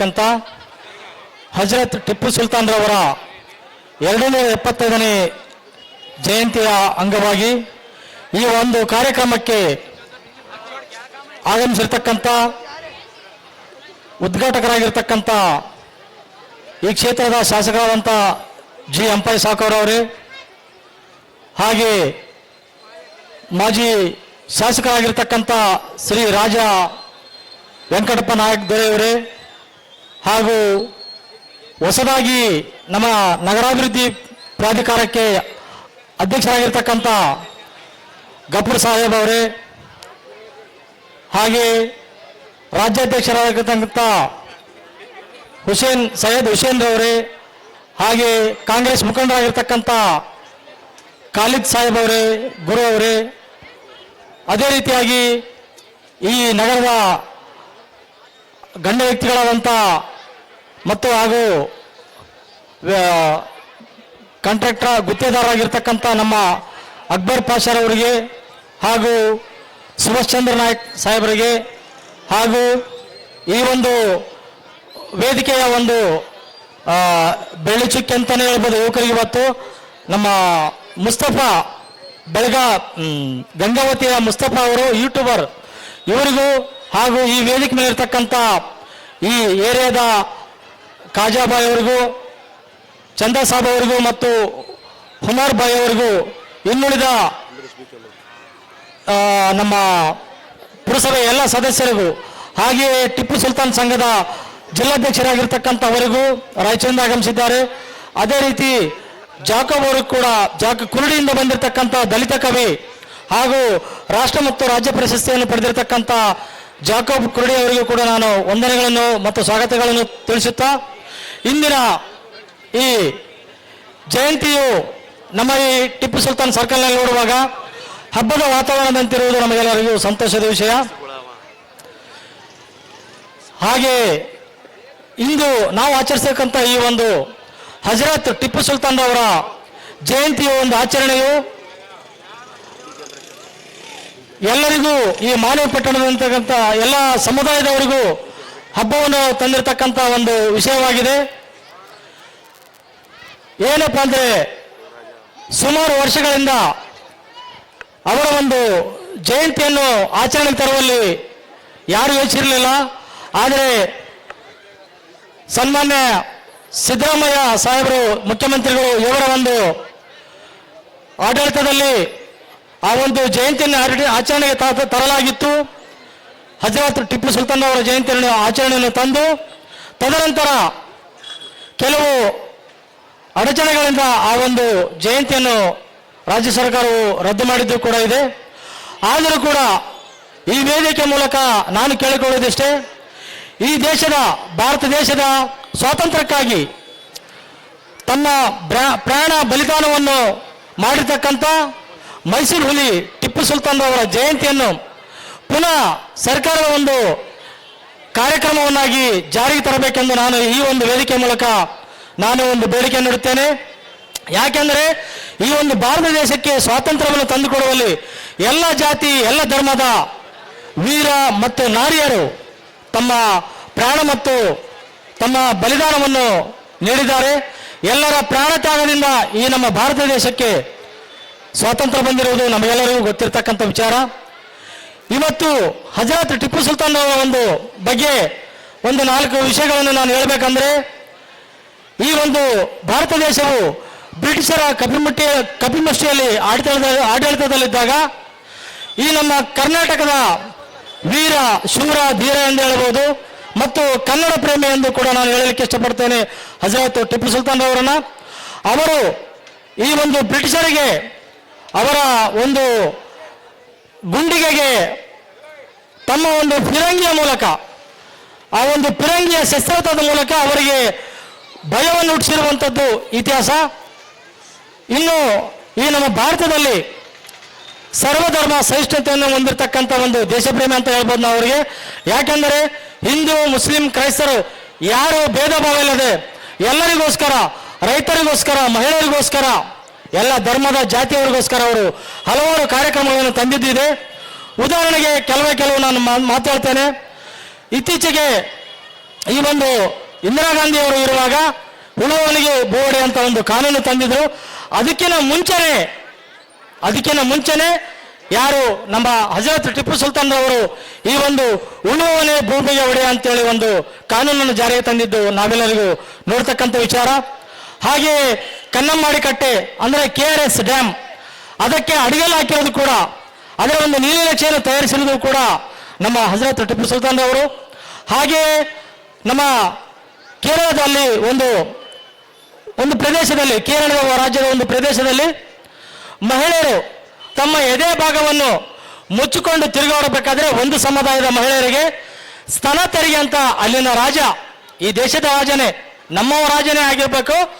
ಆಗಿರ್ತಕ್ಕಂಥ ಹಜರತ್ ಟಿಪ್ಪು ಸುಲ್ತಾನ್ ರವರ ಎರಡುನೂರ ಎಪ್ಪತ್ತೈದನೇ ಜಯಂತಿಯ ಅಂಗವಾಗಿ ಈ ಒಂದು ಕಾರ್ಯಕ್ರಮಕ್ಕೆ ಆಗಮಿಸಿರ್ತಕ್ಕಂಥ ಉದ್ಘಾಟಕರಾಗಿರ್ತಕ್ಕಂಥ ಈ ಕ್ಷೇತ್ರದ ಶಾಸಕರಾದಂಥ ಜಿ ಅಂಪೈ ಸಾಕೋರ್ ಅವರೇ ಹಾಗೆ ಮಾಜಿ ಶಾಸಕರಾಗಿರ್ತಕ್ಕಂಥ ಶ್ರೀ ರಾಜ ವೆಂಕಟಪ್ಪ ನಾಯಕ್ ದೊರೆಯವರೇ ಹಾಗೂ ಹೊಸದಾಗಿ ನಮ್ಮ ನಗರಾಭಿವೃದ್ಧಿ ಪ್ರಾಧಿಕಾರಕ್ಕೆ ಅಧ್ಯಕ್ಷರಾಗಿರ್ತಕ್ಕಂಥ ಗಫೂರ್ ಸಾಹೇಬ್ ಅವರೇ, ಹಾಗೆ ರಾಜ್ಯಾಧ್ಯಕ್ಷರಾಗಿರ್ತಕ್ಕಂಥ ಹುಸೇನ್ ಸೈಯದ್ ಹುಸೇನ್ ಅವರೇ, ಹಾಗೆ ಕಾಂಗ್ರೆಸ್ ಮುಖಂಡರಾಗಿರ್ತಕ್ಕಂಥ ಖಾಲಿದ್ ಸಾಹೇಬ್ ಅವರೇ, ಗುರು ಅವರೇ, ಅದೇ ರೀತಿಯಾಗಿ ಈ ನಗರದ ಗಣ್ಯ ವ್ಯಕ್ತಿಗಳಾದಂಥ ಮತ್ತು ಹಾಗೂ ಕಾಂಟ್ರಾಕ್ಟರ್ ಗುತ್ತೇದಾರರಾಗಿರ್ತಕ್ಕಂಥ ನಮ್ಮ ಅಕ್ಬರ್ ಪಾಷರ್ ಅವರಿಗೆ ಹಾಗೂ ಸುಭಾಷ್ ಚಂದ್ರ ನಾಯಕ್ ಸಾಹೇಬರಿಗೆ ಹಾಗೂ ಈ ಒಂದು ವೇದಿಕೆಯ ಒಂದು ಬೆಳ್ಳಿಚುಕ್ಕಿ ಬೆಳ್ಳಿ ಚುಕ್ಕಿ ಅಂತಲೇ ಹೇಳ್ಬೋದು ಯುವಕರಿಗೆ ಇವತ್ತು. ನಮ್ಮ ಮುಸ್ತಫಾ ಬೆಳಗ ಗಂಗಾವತಿಯ ಮುಸ್ತಫಾ ಅವರು, ಯೂಟ್ಯೂಬರ್. ಇವರಿಗೂ ಹಾಗೂ ಈ ವೇದಿಕೆ ಮೇಲೆ ಇರ್ತಕ್ಕಂಥ ಈ ಏರಿಯಾದ ಕಾಜಾಬಾಯ್ ಅವರಿಗೂ ಚಂದಾ ಸಾಬ್ ಅವರಿಗೂ ಮತ್ತು ಹುಮಾರ್ ಬಾಯ್ ಅವರಿಗೂ ಇನ್ನುಳಿದ ನಮ್ಮ ಪುರಸಭೆ ಎಲ್ಲ ಸದಸ್ಯರಿಗೂ, ಹಾಗೆಯೇ ಟಿಪ್ಪು ಸುಲ್ತಾನ್ ಸಂಘದ ಜಿಲ್ಲಾಧ್ಯಕ್ಷರಾಗಿರ್ತಕ್ಕಂಥವರಿಗೂ ರಾಯಚೂರಿಂದ ಆಗಮಿಸಿದ್ದಾರೆ. ಅದೇ ರೀತಿ ಜಾಕಬ್ ಅವರು ಕೂಡ, ಜಾಕ ಕುರುಡಿಯಿಂದ ಬಂದಿರತಕ್ಕಂಥ ದಲಿತ ಕವಿ ಹಾಗೂ ರಾಷ್ಟ್ರ ಮತ್ತು ರಾಜ್ಯ ಪ್ರಶಸ್ತಿಯನ್ನು ಪಡೆದಿರತಕ್ಕಂಥ ಜಾಕಬ್ ಕುರುಡಿ ಅವರಿಗೂ ಕೂಡ ನಾನು ವಂದನೆಗಳನ್ನು ಮತ್ತು ಸ್ವಾಗತಗಳನ್ನು ತಿಳಿಸುತ್ತಾ ಇಂದಿನ ಈ ಜಯಂತಿಯು ನಮ್ಮ ಈ ಟಿಪ್ಪು ಸುಲ್ತಾನ್ ಸರ್ಕಲ್ನಲ್ಲಿ ನೋಡುವಾಗ ಹಬ್ಬದ ವಾತಾವರಣದಂತಿರುವುದು ನಮಗೆಲ್ಲರಿಗೂ ಸಂತೋಷದ ವಿಷಯ. ಹಾಗೆ ಇಂದು ನಾವು ಆಚರಿಸತಕ್ಕಂಥ ಈ ಒಂದು ಹಜರತ್ ಟಿಪ್ಪು ಸುಲ್ತಾನ್ ಅವರ ಜಯಂತಿಯ ಒಂದು ಆಚರಣೆಯು ಎಲ್ಲರಿಗೂ ಈ ಮಾನವ ಪಟ್ಟಣದಂತಕ್ಕಂಥ ಎಲ್ಲ ಸಮುದಾಯದವರಿಗೂ ಹಬ್ಬವನ್ನು ತಂದಿರತಕ್ಕಂಥ ಒಂದು ವಿಷಯವಾಗಿದೆ. ಏನಪ್ಪ ಅಂದರೆ, ಸುಮಾರು ವರ್ಷಗಳಿಂದ ಅವರ ಒಂದು ಜಯಂತಿಯನ್ನು ಆಚರಣೆಗೆ ತರುವಲ್ಲಿ ಯಾರು ಯೋಚಿಸಿರಲಿಲ್ಲ. ಆದರೆ ಸನ್ಮಾನ್ಯ ಸಿದ್ದರಾಮಯ್ಯ ಸಾಹೇಬರು, ಮುಖ್ಯಮಂತ್ರಿಗಳು ಇವರ ಒಂದು ಆಡಳಿತದಲ್ಲಿ ಆ ಒಂದು ಜಯಂತಿಯನ್ನು ಆಚರಣೆ- ಆಚರಣೆಗೆ ತರಲಾಗಿತ್ತು. ಹಜರತ್ ಟಿಪ್ಪು ಸುಲ್ತಾನ್ ಅವರ ಜಯಂತಿಯನ್ನು ಆಚರಣೆಯನ್ನು ತಂದು, ತದನಂತರ ಕೆಲವು ಅಡಚಣೆಗಳಿಂದ ಆ ಒಂದು ಜಯಂತಿಯನ್ನು ರಾಜ್ಯ ಸರ್ಕಾರವು ರದ್ದು ಮಾಡಿದ್ದು ಕೂಡ ಇದೆ. ಆದರೂ ಕೂಡ ಈ ವೇದಿಕೆ ಮೂಲಕ ನಾನು ಕೇಳಿಕೊಳ್ಳೋದಿಷ್ಟೇ ಈ ದೇಶದ, ಭಾರತ ದೇಶದ ಸ್ವಾತಂತ್ರ್ಯಕ್ಕಾಗಿ ತನ್ನ ಪ್ರಾಣ ಬಲಿದಾನವನ್ನು ಮಾಡಿರ್ತಕ್ಕಂಥ ಮೈಸೂರು ಹುಲಿ ಟಿಪ್ಪು ಸುಲ್ತಾನ್ ಅವರ ಜಯಂತಿಯನ್ನು ಪುನಃ ಸರ್ಕಾರದ ಒಂದು ಕಾರ್ಯಕ್ರಮವನ್ನಾಗಿ ಜಾರಿಗೆ ತರಬೇಕೆಂದು ನಾನು ಈ ಒಂದು ವೇದಿಕೆ ಮೂಲಕ ನಾನು ಒಂದು ಬೇಡಿಕೆ ನೀಡುತ್ತೇನೆ. ಯಾಕೆಂದರೆ ಈ ಒಂದು ಭಾರತ ದೇಶಕ್ಕೆ ಸ್ವಾತಂತ್ರ್ಯವನ್ನು ತಂದುಕೊಡುವಲ್ಲಿ ಎಲ್ಲ ಜಾತಿ, ಎಲ್ಲ ಧರ್ಮದ ವೀರ ಮತ್ತು ನಾರಿಯರು ತಮ್ಮ ಪ್ರಾಣ ಮತ್ತು ತಮ್ಮ ಬಲಿದಾನವನ್ನು ನೀಡಿದ್ದಾರೆ. ಎಲ್ಲರ ಪ್ರಾಣ ತ್ಯಾಗದಿಂದ ಈ ನಮ್ಮ ಭಾರತ ದೇಶಕ್ಕೆ ಸ್ವಾತಂತ್ರ್ಯ ಬಂದಿರುವುದು ನಮಗೆಲ್ಲರಿಗೂ ಗೊತ್ತಿರತಕ್ಕಂಥ ವಿಚಾರ. ಇವತ್ತು ಹಜರತ್ ಟಿಪ್ಪು ಸುಲ್ತಾನ್ ಒಂದು ಬಗ್ಗೆ ಒಂದು ನಾಲ್ಕು ವಿಷಯಗಳನ್ನು ನಾನು ಹೇಳಬೇಕಂದ್ರೆ, ಈ ಒಂದು ಭಾರತ ದೇಶವು ಬ್ರಿಟಿಷರ ಕಪಿಮುಟ್ಟಿ, ಕಪಿಮುಷ್ಟಿಯಲ್ಲಿ ಆಡಳಿತ, ಆಡಳಿತದಲ್ಲಿದ್ದಾಗ, ಈ ನಮ್ಮ ಕರ್ನಾಟಕದ ವೀರ, ಶೂರ, ಧೀರ ಎಂದು ಹೇಳಬಹುದು ಮತ್ತು ಕನ್ನಡ ಪ್ರೇಮಿ ಎಂದು ಕೂಡ ನಾನು ಹೇಳಲಿಕ್ಕೆ ಇಷ್ಟಪಡ್ತೇನೆ ಹಜರತ್ ಟಿಪ್ಪು ಸುಲ್ತಾನ್ ಅವರನ್ನು. ಅವರು ಈ ಒಂದು ಬ್ರಿಟಿಷರಿಗೆ ಅವರ ಒಂದು ಗುಂಡಿಗೆಗೆ ತಮ್ಮ ಒಂದು ಫಿರಂಗಿಯ ಮೂಲಕ, ಆ ಒಂದು ಫಿರಂಗಿಯ ಶಸ್ತ್ರಾಸ್ತ್ರದ ಮೂಲಕ ಅವರಿಗೆ ಭಯವನ್ನು ಹುಟ್ಟಿಸಿರುವಂಥದ್ದು ಇತಿಹಾಸ. ಇನ್ನು ಈ ನಮ್ಮ ಭಾರತದಲ್ಲಿ ಸರ್ವಧರ್ಮ ಸಹಿಷ್ಣುತೆಯನ್ನು ಹೊಂದಿರತಕ್ಕಂಥ ಒಂದು ದೇಶಪ್ರೇಮಿ ಅಂತ ಹೇಳ್ಬೋದು ನಾವು ಅವರಿಗೆ. ಯಾಕೆಂದರೆ ಹಿಂದೂ, ಮುಸ್ಲಿಂ, ಕ್ರೈಸ್ತರು ಯಾರು ಭೇದ ಭಾವ ಇಲ್ಲದೆ ಎಲ್ಲರಿಗೋಸ್ಕರ, ರೈತರಿಗೋಸ್ಕರ, ಮಹಿಳೆಯರಿಗೋಸ್ಕರ ಎಲ್ಲ ಧರ್ಮದ ಜಾತಿಯವರಿಗೋಸ್ಕರ ಅವರು ಹಲವಾರು ಕಾರ್ಯಕ್ರಮಗಳನ್ನು ತಂದಿದ್ದಿದೆ. ಉದಾಹರಣೆಗೆ ಕೆಲವೇ ಕೆಲವು ನಾನು ಮಾತಾಡ್ತೇನೆ. ಇತ್ತೀಚೆಗೆ ಈ ಒಂದು ಇಂದಿರಾ ಗಾಂಧಿ ಅವರು ಇರುವಾಗ ಉಳುವಳಿಗೆ ಬೋಡೆ ಅಂತ ಒಂದು ಕಾನೂನು ತಂದಿದ್ರು. ಅದಕ್ಕಿಂತ ಮುಂಚೆನೆ ಅದಕ್ಕಿಂತ ಮುಂಚೆನೆ ಯಾರು ನಮ್ಮ ಹಜರತ್ ಟಿಪ್ಪು ಸುಲ್ತಾನ್ ಅವರು ಈ ಒಂದು ಉಳುವನೆ ಭೂಮಿಗೆ ಒಡೆಯ ಅಂತೇಳಿ ಒಂದು ಕಾನೂನನ್ನು ಜಾರಿಗೆ ತಂದಿದ್ದು ನಾವೆಲ್ಲರಿಗೂ ನೋಡ್ತಕ್ಕಂಥ ವಿಚಾರ. ಹಾಗೆಯೇ ಕನ್ನಂಬಾಡಿ ಕಟ್ಟೆ ಅಂದರೆ ಕೆ ಆರ್ ಎಸ್ ಡ್ಯಾಮ್ ಅದಕ್ಕೆ ಅಡಿಗೆಲ್ಲ ಹಾಕಿರೋದು ಕೂಡ, ಅದರ ಒಂದು ನೀಲಿನಕ್ಷೆಯನ್ನು ತಯಾರಿಸಿರೋದು ಕೂಡ ನಮ್ಮ ಹಜರತ್ ಟಿಪ್ಪು ಸುಲ್ತಾನ್ ಅವರು ಹಾಗೆಯೇ ನಮ್ಮ ಕೇರಳದಲ್ಲಿ ಒಂದು ಒಂದು ಪ್ರದೇಶದಲ್ಲಿ, ಕೇರಳದ ರಾಜ್ಯದ ಒಂದು ಪ್ರದೇಶದಲ್ಲಿ ಮಹಿಳೆಯರು ತಮ್ಮ ಎದೆ ಭಾಗವನ್ನು ಮುಚ್ಚಿಕೊಂಡು ತಿರುಗಾಡಬೇಕಾದ್ರೆ ಒಂದು ಸಮುದಾಯದ ಮಹಿಳೆಯರಿಗೆ ಸ್ತನ ತೆರಿಗೆ ಅಂತ ಅಲ್ಲಿನ ರಾಜ, ಈ ದೇಶದ ರಾಜನೇ. ನಮ್ಮವ ರಾಜನೇ ಆಗಿರಬೇಕು.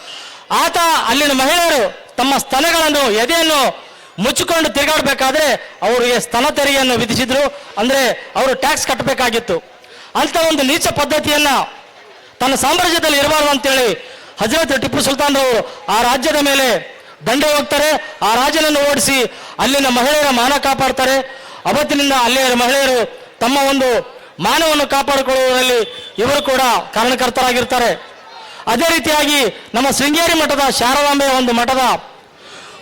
ಆತ, ಅಲ್ಲಿನ ಮಹಿಳೆಯರು ತಮ್ಮ ಸ್ತನಗಳನ್ನು, ಎದೆಯನ್ನು ಮುಚ್ಚಿಕೊಂಡು ತಿರುಗಾಡಬೇಕಾದ್ರೆ ಅವರಿಗೆ ಸ್ತನ ತೆರಿಗೆಯನ್ನು ವಿಧಿಸಿದ್ರು. ಅಂದ್ರೆ ಅವರು ಟ್ಯಾಕ್ಸ್ ಕಟ್ಟಬೇಕಾಗಿತ್ತು. ಅಂತ ಒಂದು ನೀಚ ಪದ್ಧತಿಯನ್ನ ತನ್ನ ಸಾಮ್ರಾಜ್ಯದಲ್ಲಿ ಇರಬಾರ್ದು ಅಂತೇಳಿ ಹಜರತ್ ಟಿಪ್ಪು ಸುಲ್ತಾನ್ ರವರು ಆ ರಾಜ್ಯದ ಮೇಲೆ ದಂಡೆ ಹೋಗ್ತಾರೆ. ಆ ರಾಜನನ್ನು ಓಡಿಸಿ ಅಲ್ಲಿನ ಮಹಿಳೆಯರ ಮಾನ ಕಾಪಾಡ್ತಾರೆ. ಅವತ್ತಿನಿಂದ ಅಲ್ಲಿಯ ಮಹಿಳೆಯರು ತಮ್ಮ ಒಂದು ಮಾನವನ್ನು ಕಾಪಾಡಿಕೊಳ್ಳುವುದರಲ್ಲಿ ಇವರು ಕೂಡ ಕಾರಣಕರ್ತರಾಗಿರ್ತಾರೆ. ಅದೇ ರೀತಿಯಾಗಿ ನಮ್ಮ ಶೃಂಗೇರಿ ಮಠದ ಶಾರದಾಂಬೆಯ ಒಂದು ಮಠದ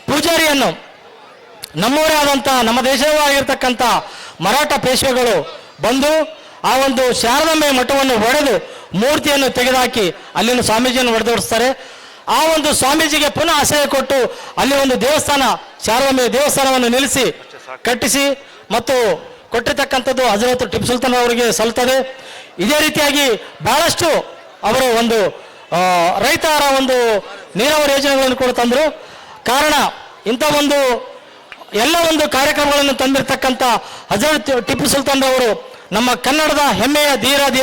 ಪೂಜಾರಿಯನ್ನು ನಮ್ಮವರೇ ಆದಂಥ ನಮ್ಮ ದೇಶವಾಗಿರ್ತಕ್ಕಂಥ ಮರಾಠ ಪೇಶ್ವೆಗಳು ಬಂದು ಆ ಒಂದು ಶಾರದಾಂಬೆ ಮಠವನ್ನು ಹೊಡೆದು ಮೂರ್ತಿಯನ್ನು ತೆಗೆದುಹಾಕಿ ಅಲ್ಲಿನ ಸ್ವಾಮೀಜಿಯನ್ನು ಹೊಡೆದೋಡಿಸ್ತಾರೆ ಆ ಒಂದು ಸ್ವಾಮೀಜಿಗೆ ಪುನಃ ಆಶ್ರಯ ಕೊಟ್ಟು ಅಲ್ಲಿ ಒಂದು ದೇವಸ್ಥಾನ, ಶಾರದಾಂಬೆ ದೇವಸ್ಥಾನವನ್ನು ನಿಲ್ಲಿಸಿ, ಕಟ್ಟಿಸಿ ಮತ್ತು ಕೊಟ್ಟಿರ್ತಕ್ಕಂಥದ್ದು ಹಜರತ್ ಟಿಪ್ಪು ಸುಲ್ತಾನ್ ಅವರಿಗೆ ಸಲ್ತದೆ ಇದೇ ರೀತಿಯಾಗಿ ಬಹಳಷ್ಟು ಅವರು ಒಂದು ರೈತರ ಒಂದು ನೀರಾವರಿ ಯೋಜನೆಗಳನ್ನು ಕೂಡ ತಂದರು. ಕಾರಣ, ಇಂಥ ಒಂದು ಎಲ್ಲ ಒಂದು ಕಾರ್ಯಕ್ರಮಗಳನ್ನು ತಂದಿರತಕ್ಕಂಥ ಹಜರತ್ ಟಿಪ್ಪು ಸುಲ್ತಾನ್ ಅವರು ನಮ್ಮ ಕನ್ನಡದ ಹೆಮ್ಮೆಯ ಧೀರ